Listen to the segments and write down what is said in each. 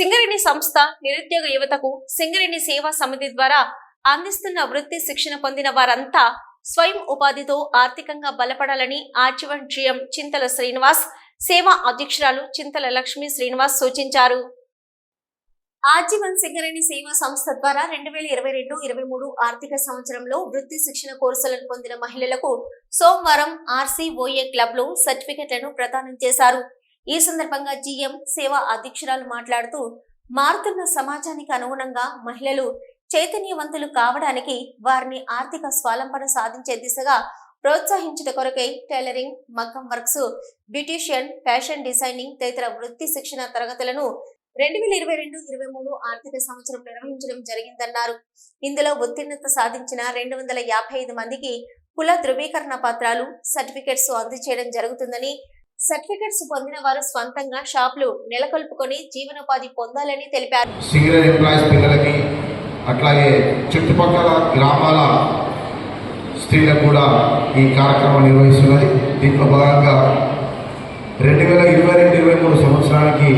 సింగరేణి సంస్థ నిరుద్యోగ యువతకు సింగరేణి సేవా సమితి ద్వారా అందిస్తున్న వృత్తి శిక్షణ పొందిన వారంతా స్వయం ఉపాధితో ఆర్థికంగా బలపడాలని ఆజీవన్ జిఎం చింతల శ్రీనివాస్ సేవా అధ్యక్షురాలు చింతల లక్ష్మి శ్రీనివాస్ సూచించారు. ఆజీవన్ సింగరేణి సేవా సంస్థ ద్వారా రెండు వేల ఇరవై రెండు ఇరవై మూడు ఆర్థిక సంవత్సరంలో వృత్తి శిక్షణ కోర్సులను పొందిన మహిళలకు సోమవారం ఆర్సీఓఏ క్లబ్లో సర్టిఫికెట్లను ప్రదానం చేశారు. ఈ సందర్భంగా జీఎం సేవా అధ్యక్షురాలు మాట్లాడుతూ మారుతున్న సమాజానికి అనుగుణంగా మహిళలు చైతన్యవంతులు కావడానికి వారిని ఆర్థిక స్వాలంబన సాధించే దిశగా ప్రోత్సహించుట కొరకై టైలరింగ్ మగ్గం వర్క్స్ బ్యూటీషియన్ ఫ్యాషన్ డిజైనింగ్ తదితర వృత్తి శిక్షణ తరగతులను రెండు వేల ఇరవై రెండు ఇరవై మూడు ఆర్థిక సంవత్సరం నిర్వహించడం జరిగిందన్నారు. ఇందులో ఉత్తీర్ణత సాధించిన రెండు వందల యాభై ఐదు మందికి కుల ధృవీకరణ పత్రాలు సర్టిఫికెట్స్ అందజేయడం జరుగుతుందని సర్టిఫికెట్స్ పొందిన వారు స్వంతంగా షాపులు నెలకొల్పుకొని జీవనోపాధి పొందాలని తెలిపారు. సింగరేణి ఎంప్లాయీస్ పిల్లలకి అట్లాగే చుట్టుపక్కల గ్రామాల స్త్రీలకు కూడా ఈ కార్యక్రమం నిర్వహిస్తున్నది. దీంట్లో భాగంగా రెండు వేల ఇరవై రెండు ఇరవై మూడు సంవత్సరానికి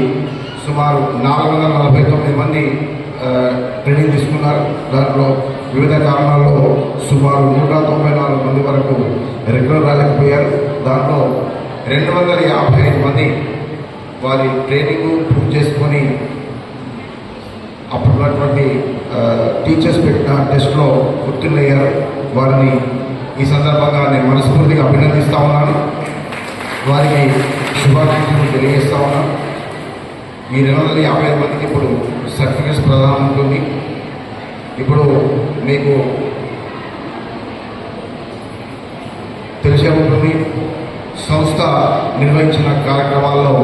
సుమారు నాలుగు వందల నలభై తొమ్మిది మంది ట్రైనింగ్ తీసుకున్నారు. దాంట్లో వివిధ కారణాల్లో సుమారు నూట తొంభై నాలుగు మంది వరకు రెగ్యులర్ రాలేకపోయారు. దాంట్లో రెండు వందల యాభై ఐదు మంది వారి ట్రైనింగ్ పూర్తి చేసుకొని అప్పుడున్నటువంటి టీచర్స్ పెట్టిన టెస్ట్లో ఉత్తీర్ణయ్యారు వారిని ఈ సందర్భంగా నేను మనస్ఫూర్తిగా అభినందిస్తా ఉన్నాను. వారికి శుభాకాంక్షలు తెలియజేస్తా ఉన్నాను ఈ రెండు వందల యాభై ఐదు మందికి ఇప్పుడు సర్టిఫికేట్స్ ప్రధానం ఉంటుంది. ఇప్పుడు మీకు తెలిసే ఉంటుంది సంస్థ నిర్వహించిన కార్యక్రమాల్లో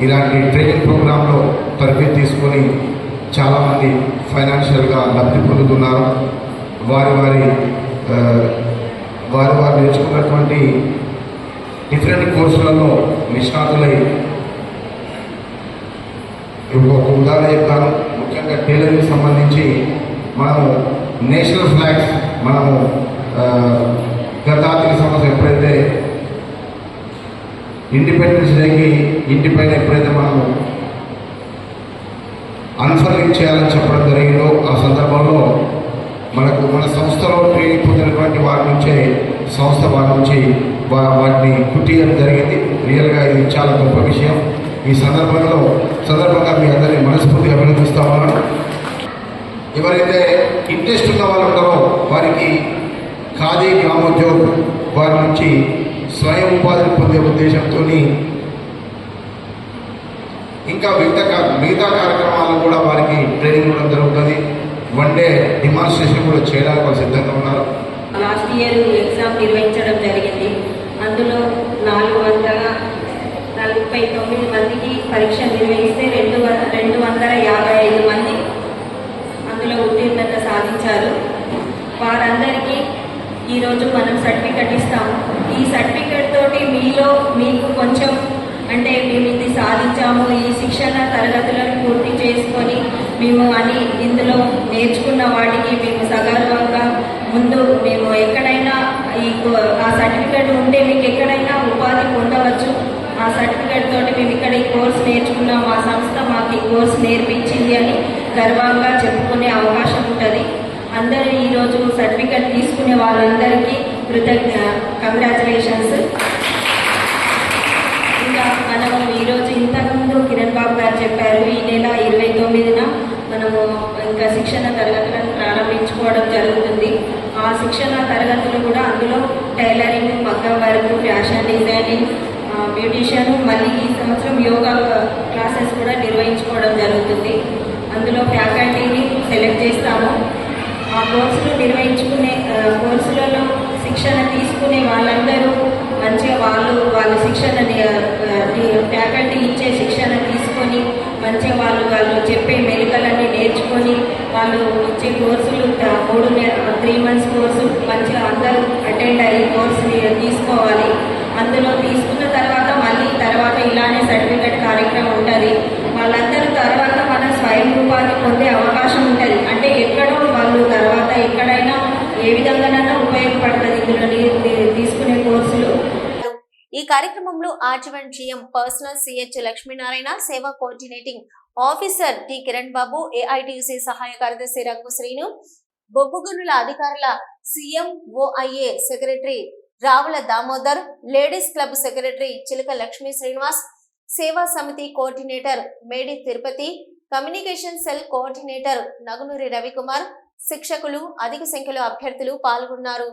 ఇలాంటి ట్రైనింగ్ ప్రోగ్రాంలో తరబేతి తీసుకొని చాలామంది ఫైనాన్షియల్గా లబ్ధి పొందుతున్నారు. వారి వారి వారు వారి వారు నేర్చుకున్నటువంటి డిఫరెంట్ కోర్సులలో నిష్ణాతులై ఇప్పుడు ఒక ఉదాహరణ చెప్తాను. ముఖ్యంగా టైలరింగ్ సంబంధించి మనము నేషనల్ ఫ్లాగ్స్ మనము ఆ, గత ఆర్థిక సంవత్సరం ఎప్పుడైతే ఇండిపెండెన్స్ డేకి ఇంటి పైన ఎప్పుడైతే మనము అన్ఫర్లింగ్ చేయాలని చెప్పడం జరిగిందో ఆ సందర్భంలో మనకు మన సంస్థలో ట్రైనింగ్ పొందినటువంటి వారి నుంచే సంస్థ వారి నుంచి వాటిని కుట్టియడం జరిగింది. రియల్గా ఇది చాలా గొప్ప విషయం. ఈ సందర్భంలో సందర్భంగా మీ అందరినీ మనస్ఫూర్తిగా అభినందిస్తా ఉన్నాను. ఎవరైతే ఇంట్రెస్ట్ ఉన్న వాళ్ళు ఉంటారో వారికి ఖాదీ గ్రామోద్యోగ్ వారి నుంచి స్వయం ఉపాధిని పొందే ఉద్దేశంతో ఇంకా మిగతా మిగతా కార్యక్రమాలు కూడా వారికి ట్రైనింగ్ ఇవ్వడం జరుగుతుంది. వన్ డే డిమాన్స్ట్రేషన్ కూడా చేయడానికి వాళ్ళు సిద్ధంగా ఉన్నారు. లాస్ట్ ఇయర్ ఎగ్జామ్ నిర్వహించడం జరిగింది. అందులో నాలుగు వందల నలభై తొమ్మిది మందికి పరీక్ష నిర్వహిస్తే రెండు వందల రెండు వందల యాభై ఐదు మంది అందులో ఉత్తీర్ణత సాధించారు. వారందరికీ ఈరోజు మనం సర్టిఫికెట్ ఇస్తాము. ఈ సర్టిఫికెట్ మీకు కొంచెం అంటే మేము ఇది సాధించాము ఈ శిక్షణ తరగతులను పూర్తి చేసుకొని మేము అని ఇందులో నేర్చుకున్న వాటికి మేము సగర్వంగా ముందు మేము ఎక్కడైనా ఈ కో- ఆ సర్టిఫికేట్ ఉంటే మీకు ఎక్కడైనా ఉపాధి పొందవచ్చు. ఆ సర్టిఫికేట్ తోటి మేము ఇక్కడ ఈ కోర్స్ నేర్చుకున్నాం మా సంస్థ మాకు ఈ కోర్స్ నేర్పించింది అని గర్వంగా చెప్పుకునే అవకాశం ఉంటుంది. అందరూ ఈరోజు సర్టిఫికేట్ తీసుకునే వాళ్ళందరికీ కృతజ్ఞ కంగ్రాచులేషన్స్ ఇంకా ఈరోజు ఇంతకుముందు కిరణ్ బాబు గారు చెప్పారు ఈ నెల ఇరవై తొమ్మిదిన మనము ఇంకా శిక్షణ తరగతులను ప్రారంభించుకోవడం జరుగుతుంది. ఆ శిక్షణ తరగతులు కూడా అందులో టైలరింగ్ మగ్గం వర్క్ ఫ్యాషన్ డిజైనింగ్ బ్యూటీషియన్ మళ్ళీ ఈ సంవత్సరం యోగా క్లాసెస్ కూడా నిర్వహించుకోవడం జరుగుతుంది. అందులో ఫ్యాకల్టీని సెలెక్ట్ చేస్తాము. ఆ కోర్సులు నిర్వహించుకునే కోర్సులలో శిక్షణ తీసుకునే వాళ్ళందరూ మంచిగా వాళ్ళు వాళ్ళ శిక్షణ ఫ్యాకల్టీ ఇచ్చే శిక్షణ తీసుకొని మంచిగా వాళ్ళు వాళ్ళు చెప్పే మెలికలన్నీ నేర్చుకొని వాళ్ళు ఇచ్చే కోర్సులు మూడు మూడు త్రీ మంత్స్ కోర్సు మంచిగా అందరూ అటెండ్ అయ్యి కోర్సు తీసుకోవాలి. అందులో తీసుకున్న తర్వాత మళ్ళీ తర్వాత ఇలానే సర్టిఫికేట్ కార్యక్రమం ఉంటుంది. వాళ్ళందరూ తర్వాత మన స్వయం ఉపాధి పొందే అవకాశం ఉంటుంది. అంటే ఎక్కడో వాళ్ళు తర్వాత ఎక్కడైనా ఏ విధంగానైనా ఉపయోగపడుతుంది. ఇందులో నీ- నీ- తీసుకునే కోర్సులు ఈ కార్యక్రమంలో ఆజీవన్ జిఎం పర్సనల్ సిహెచ్ లక్ష్మీనారాయణ సేవా coordinating officer T Kiran Babu AITUC సహాయ కార్యదర్శి రంగు శ్రీను బొగ్గుగనుల అధికారుల CM OIA secretary Ravula Damodar ladies club secretary Chilaka Lakshmi Srinivas సేవా సమితి coordinator Medi Tirupati communication cell coordinator Nagunuri Ravikumar శిక్షకులు అధిక సంఖ్యలో అభ్యర్థులు పాల్గొన్నారు.